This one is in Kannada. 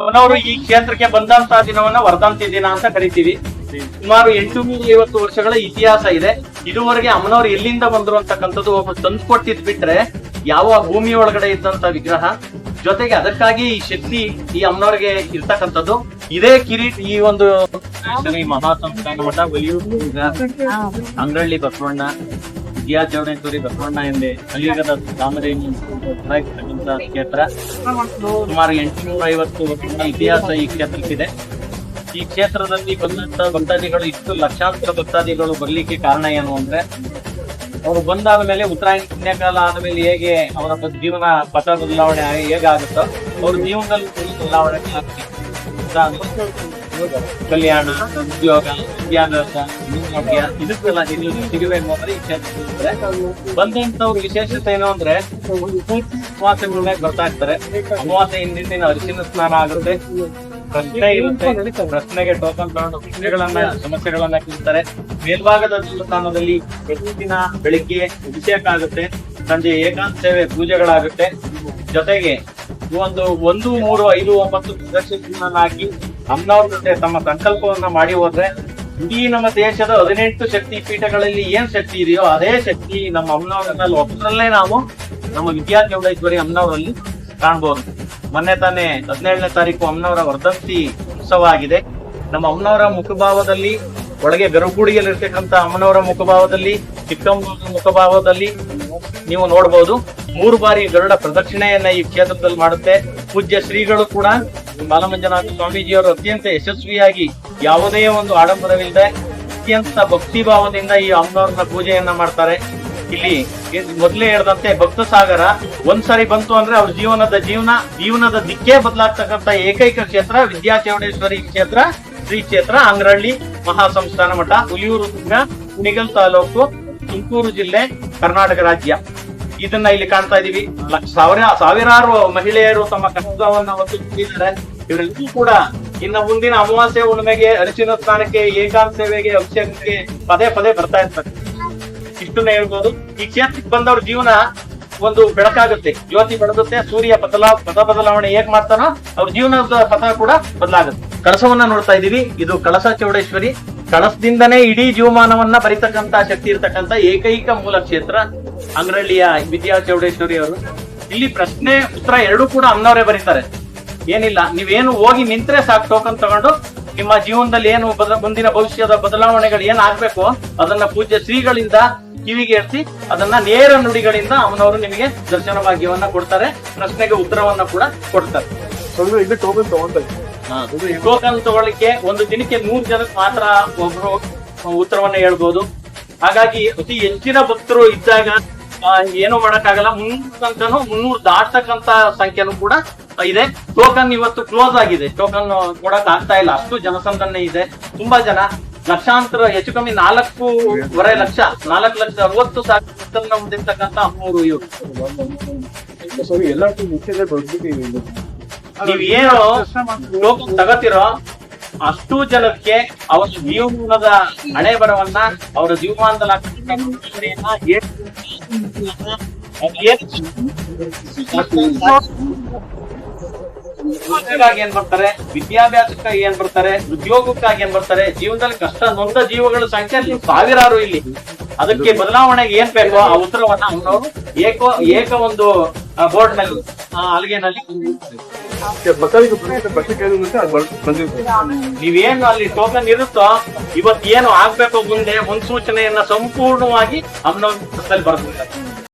ಅವನವರು ಈ ಕ್ಷೇತ್ರಕ್ಕೆ ಬಂದಂತ ದಿನವನ್ನ ವರ್ಧಂತಿ ದಿನ ಅಂತ ಕರಿತೀವಿ. ಸುಮಾರು ಎಂಟುನೂರ ಐವತ್ತು ವರ್ಷಗಳ ಇತಿಹಾಸ ಇದೆ. ಇದುವರೆಗೆ ಅಮ್ಮನವ್ರು ಎಲ್ಲಿಂದ ಬಂದ್ರು ಅಂತಕ್ಕಂಥದ್ದು ಒಬ್ಬ ತಂದು ಕೊಟ್ಟಿದ್ ಬಿಟ್ರೆ ಯಾವ ಭೂಮಿ ಒಳಗಡೆ ಇದ್ದಂತ ವಿಗ್ರಹ. ಜೊತೆಗೆ ಅದಕ್ಕಾಗಿ ಈ ಶಕ್ತಿ ಈ ಅಮ್ಮನವ್ರಿಗೆ ಇರ್ತಕ್ಕಂಥದ್ದು. ಇದೇ ಕಿರೀಟ್ ಈ ಒಂದು ಮಹಾ ಸಂಸ್ಥಾನ ಮಠ ಅಂಗಳ್ಳಿ ಬಸವಣ್ಣ. ವಿದ್ಯಾ ಚೌಡೇಶ್ವರಿ ಬಸವಣ್ಣ ಎಂದೇ ಕಲಿಯುಗದ ಇರ್ತಕ್ಕಂಥ ಕ್ಷೇತ್ರ ಸುಮಾರು ಎಂಟುನೂರ ಐವತ್ತು ಇತಿಹಾಸ ಈ ಕ್ಷೇತ್ರಕ್ಕಿದೆ ಈ ಕ್ಷೇತ್ರದಲ್ಲಿ ಬಂದಂತ ಭಕ್ತಾದಿಗಳು ಇಷ್ಟು ಲಕ್ಷಾಂತರ ಭಕ್ತಾದಿಗಳು ಬರಲಿಕ್ಕೆ ಕಾರಣ ಏನು ಅಂದ್ರೆ, ಅವರು ಬಂದಾದ ಮೇಲೆ ಉತ್ತರಾಯಣ ಪುಣ್ಯಕಾಲ ಆದಮೇಲೆ ಹೇಗೆ ಅವರ ಜೀವನ ಪಥ ಬದಲಾವಣೆ ಹೇಗಾಗುತ್ತೋ, ಅವ್ರ ಜೀವನದಲ್ಲಿ ಬದಲಾವಣೆ ಆಗ್ತದೆ. ಕಲ್ಯಾಣ ಉದ್ಯೋಗ ವಿದ್ಯಾಭ್ಯಾಸ ಆರೋಗ್ಯ ಇದಕ್ಕೆಲ್ಲ ನೀವು ಸಿಗಬೇಕು ಅಂದ್ರೆ ಕ್ಷೇತ್ರಕ್ಕೆ ಬಂದಂತವ್ರ ವಿಶೇಷತೆ ಏನು ಅಂದ್ರೆ ಅಮಾವಾಸ್ಯೆ ಮೇಲೆ ಬರ್ತಾ ಇರ್ತಾರೆ ಅಮಾವಾಸ್ಯ ಹಿಂದಿನ ದಿನ ಅರಿಶಿನ ಸ್ನಾನ ಆಗುತ್ತೆ ಪ್ರಶ್ನೆ ಇರುತ್ತೆ ಪ್ರಶ್ನೆಗೆ ಟೋಕನ್ ತಗೊಂಡು ಪ್ರಶ್ನೆಗಳನ್ನ ಸಮಸ್ಯೆಗಳನ್ನ ಕೇಳ್ತಾರೆ ಮೇಲ್ಭಾಗದ ದೇವಸ್ಥಾನದಲ್ಲಿ ಪ್ರತಿದಿನ ಬೆಳಿಗ್ಗೆ ಅಭಿಷೇಕ ಆಗುತ್ತೆ ಸಂಜೆ ಏಕಾಂತ ಸೇವೆ ಪೂಜೆಗಳಾಗುತ್ತೆ ಜೊತೆಗೆ ಒಂದು ಒಂದು ಮೂರು ಐದು ಒಂಬತ್ತು ಪ್ರದರ್ಶನ ಹಾಕಿ ಅಮ್ಮನವ್ರ ಜೊತೆ ತಮ್ಮ ಸಂಕಲ್ಪವನ್ನ ಮಾಡಿ ಹೋದ್ರೆ ಇಡೀ ನಮ್ಮ ದೇಶದ ಹದಿನೆಂಟು ಶಕ್ತಿ ಪೀಠಗಳಲ್ಲಿ ಏನ್ ಶಕ್ತಿ ಇದೆಯೋ ಅದೇ ಶಕ್ತಿ ನಮ್ಮ ಅಮ್ಮನವರಲ್ಲಿ ಒಬ್ಬರಲ್ಲೇ ನಾವು ನಮ್ಮ ವಿದ್ಯಾ ಚೌಡೇಶ್ವರಿ ಅಮ್ಮನವರಲ್ಲಿ ಕಾಣ್ಬೋದು. ಮೊನ್ನೆ ತಾನೇ ಹದಿನೇಳನೇ ತಾರೀಕು ಅಮ್ಮನವರ ವರ್ಧಂತಿ ಉತ್ಸವ ಆಗಿದೆ. ನಮ್ಮ ಅಮ್ಮನವರ ಮುಖಭಾವದಲ್ಲಿ ಒಳಗೆ ಗರ್ಭಗುಡಿಯಲ್ಲಿರ್ತಕ್ಕಂಥ ಅಮ್ಮನವರ ಮುಖಭಾವದಲ್ಲಿ ಚಿಕ್ಕಮ್ಮನ ಮುಖಭಾವದಲ್ಲಿ ನೀವು ನೋಡಬಹುದು ಮೂರು ಬಾರಿ ಗರುಡ ಪ್ರದಕ್ಷಿಣೆಯನ್ನ ಈ ಕ್ಷೇತ್ರದಲ್ಲಿ ಮಾಡುತ್ತೆ. ಪೂಜ್ಯ ಶ್ರೀಗಳು ಕೂಡ ಬಾಲಮಂಜುನಾಥ ಸ್ವಾಮೀಜಿಯವರು ಅತ್ಯಂತ ಯಶಸ್ವಿಯಾಗಿ ಯಾವುದೇ ಒಂದು ಆಡಂಬರವಿಲ್ಲದೆ ಅತ್ಯಂತ ಭಕ್ತಿ ಭಾವದಿಂದ ಈ ಅಮ್ಮನವ್ರನ್ನ ಪೂಜೆಯನ್ನ ಮಾಡ್ತಾರೆ. ಇಲ್ಲಿ ಮೊದಲೇ ಹೇಳ್ದಂತೆ ಭಕ್ತ ಸಾಗರ ಒಂದ್ಸರಿ ಬಂತು ಅಂದ್ರೆ ಅವ್ರ ಜೀವನದ ಜೀವನ, ಜೀವನದ ದಿಕ್ಕೇ ಬದಲಾಗ್ತಕ್ಕಂತ ಏಕೈಕ ಕ್ಷೇತ್ರ ವಿದ್ಯಾಚೌಡೇಶ್ವರಿ ಕ್ಷೇತ್ರ, ಶ್ರೀ ಕ್ಷೇತ್ರ ಅಂಗ್ರಳ್ಳಿ ಮಹಾಸಂಸ್ಥಾನ ಮಠ, ಹುಲಿಯೂರು ಕುಣಿಗಲ್ ತಾಲೂಕು, ತುಮಕೂರು ಜಿಲ್ಲೆ, ಕರ್ನಾಟಕ ರಾಜ್ಯ. ಇದನ್ನ ಇಲ್ಲಿ ಕಾಣ್ತಾ ಇದೀವಿ. ಸಾವಿರ ಸಾವಿರಾರು ಮಹಿಳೆಯರು ತಮ್ಮ ಕಷ್ಟವನ್ನ ಹೊತ್ತು ಇದ್ದಾರೆ ಇವರೆಲ್ಲರೂ ಕೂಡ ಇನ್ನು ಮುಂದಿನ ಅಮಾವಾಸ್ಯೆ ಹುಣ್ಣಿಮೆಗೆ ಅರಿಶಿನ ಸ್ನಾನಕ್ಕೆ, ಏಕಾಂತ ಸೇವೆಗೆ, ಅಭಿಷೇಕಕ್ಕೆ ಪದೇ ಪದೇ ಬರ್ತಾ ಇರ್ತಾರೆ. ಇಷ್ಟನ್ನ ಹೇಳ್ಬೋದು. ಈ ಕ್ಷೇತ್ರಕ್ಕೆ ಬಂದವ್ರ ಜೀವನ ಒಂದು ಬೆಳಕಾಗುತ್ತೆ. ಜ್ಯೋತಿ ಬೆಳಗುತ್ತೆ, ಸೂರ್ಯ ಬದಲಾ ಪದ ಬದಲಾವಣೆ ಹೇಗ್ ಮಾಡ್ತಾನೋ ಅವ್ರ ಜೀವನದ ಪಥ ಕೂಡ ಬದಲಾಗುತ್ತೆ. ಕಳಸವನ್ನ ನೋಡ್ತಾ ಇದೀವಿ. ಇದು ಕಳಸ ಚೌಡೇಶ್ವರಿ. ಕಳಸದಿಂದನೇ ಇಡೀ ಜೀವಮಾನವನ್ನ ಬರಿತಕ್ಕಂತ ಶಕ್ತಿ ಇರತಕ್ಕಂತ ಏಕೈಕ ಮೂಲ ಕ್ಷೇತ್ರ ಅಂಗ್ರಳ್ಳಿಯ ವಿದ್ಯಾ ಚೌಡೇಶ್ವರಿ ಅವರು. ಇಲ್ಲಿ ಪ್ರಶ್ನೆ, ಉತ್ತರ ಎರಡೂ ಕೂಡ ಅಮ್ಮನವರೇ ಬರೀತಾರೆ. ಏನಿಲ್ಲ, ನೀವೇನು ಹೋಗಿ ನಿಂತ್ರೆ ಸಾಕು ಟೋಕನ್ ತಗೊಂಡು, ನಿಮ್ಮ ಜೀವನದಲ್ಲಿ ಏನು ಮುಂದಿನ ಭವಿಷ್ಯದ ಬದಲಾವಣೆಗಳು ಏನ್ ಆಗ್ಬೇಕು, ಅದನ್ನ ಪೂಜ್ಯ ಶ್ರೀಗಳಿಂದ ಕಿವಿಗೆ ಅದನ್ನ ನೇರ ನುಡಿಗಳಿಂದ ಅವನವರು ನಿಮಗೆ ದರ್ಶನ ಭಾಗ್ಯವನ್ನ ಕೊಡ್ತಾರೆ, ಪ್ರಶ್ನೆಗೆ ಉತ್ತರವನ್ನ ಕೂಡ ಕೊಡ್ತಾರೆ. ಇದು ಟೋಕನ್ ತಗೊಂತಾರೆ ಟೋಕನ್ ತಗೊಳ್ಳಿಕ್ಕೆ ಒಂದು ದಿನಕ್ಕೆ ನೂರು ಜನಕ್ಕೆ ಮಾತ್ರ ಒಬ್ರು ಉತ್ತರವನ್ನ ಹೇಳ್ಬೋದು. ಹಾಗಾಗಿ ಅತಿ ಹೆಚ್ಚಿನ ಭಕ್ತರು ಇದ್ದಾಗ ಏನು ಮಾಡಕ್ಕಾಗಲ್ಲ. ಮುನ್ನೂರು ತನಕನು ಮುನ್ನೂರು ದಾಟ್ತಕ್ಕಂತ ಸಂಖ್ಯೆನೂ ಕೂಡ ಇದೆ. ಟೋಕನ್ ಇವತ್ತು ಕ್ಲೋಸ್ ಆಗಿದೆ. ಟೋಕನ್ ಕೊಡಕ್ ಆಗ್ತಾ ಇಲ್ಲ. ಅಷ್ಟು ಜನಸಂದಣಿ ಇದೆ. ತುಂಬಾ ಜನ. ಲಕ್ಷಾಂತರ ಹೆಚ್ಚು ಕಮ್ಮಿ ನಾಲ್ಕೂವರೆ ಲಕ್ಷ. ನಾಲ್ಕು ಲಕ್ಷ ಅರವತ್ತು ಸಾವಿರ ಹೊಂದಿರ್ತಕ್ಕಂತ ಮೂರು ಇವರು. ಸರಿ ಎಲ್ಲರಿಗೂ ಮುಖ್ಯತೆ ನೀವ್ ಏನು ಟೋಕನ್ ತಗತಿರೋ ಅಷ್ಟು ಜನಕ್ಕೆ ಅವರ ಜೀವಮಾನದ ಹಣೆ ಬರವನ್ನ ಅವರ ಏನ್ ಉದ್ಯೋಗಕ್ಕಾಗಿ ಏನ್ ಬರ್ತಾರೆ ವಿದ್ಯಾಭ್ಯಾಸಕ್ಕಾಗಿ ಏನ್ ಬರ್ತಾರೆ ಉದ್ಯೋಗಕ್ಕಾಗಿ ಏನ್ ಬರ್ತಾರೆ ಜೀವನದಲ್ಲಿ ಕಷ್ಟ ನೊಂದ ಜೀವಗಳ ಸಂಖ್ಯೆ ಸಾವಿರಾರು ಇಲ್ಲಿ. ಅದಕ್ಕೆ ಬದಲಾವಣೆಗೆ ಏನ್ ಬೇಕೋ ಆ ಉತ್ತರವನ್ನ ಅವರು ಏಕೋ ಏಕ ಒಂದು ಬೋರ್ಡ್ನಲ್ಲಿ ಆ, ಹಲಗೆನಲ್ಲಿ ನೀವೇನು ಅಲ್ಲಿ ಟೋಕನ್ ಇರುತ್ತೋ ಇವತ್ತು ಏನು ಆಗ್ಬೇಕು ಮುಂದೆ ಮುನ್ಸೂಚನೆಯನ್ನ ಸಂಪೂರ್ಣವಾಗಿ ಅಮ್ನ ಬರೆದಿದ್ದಾರೆ.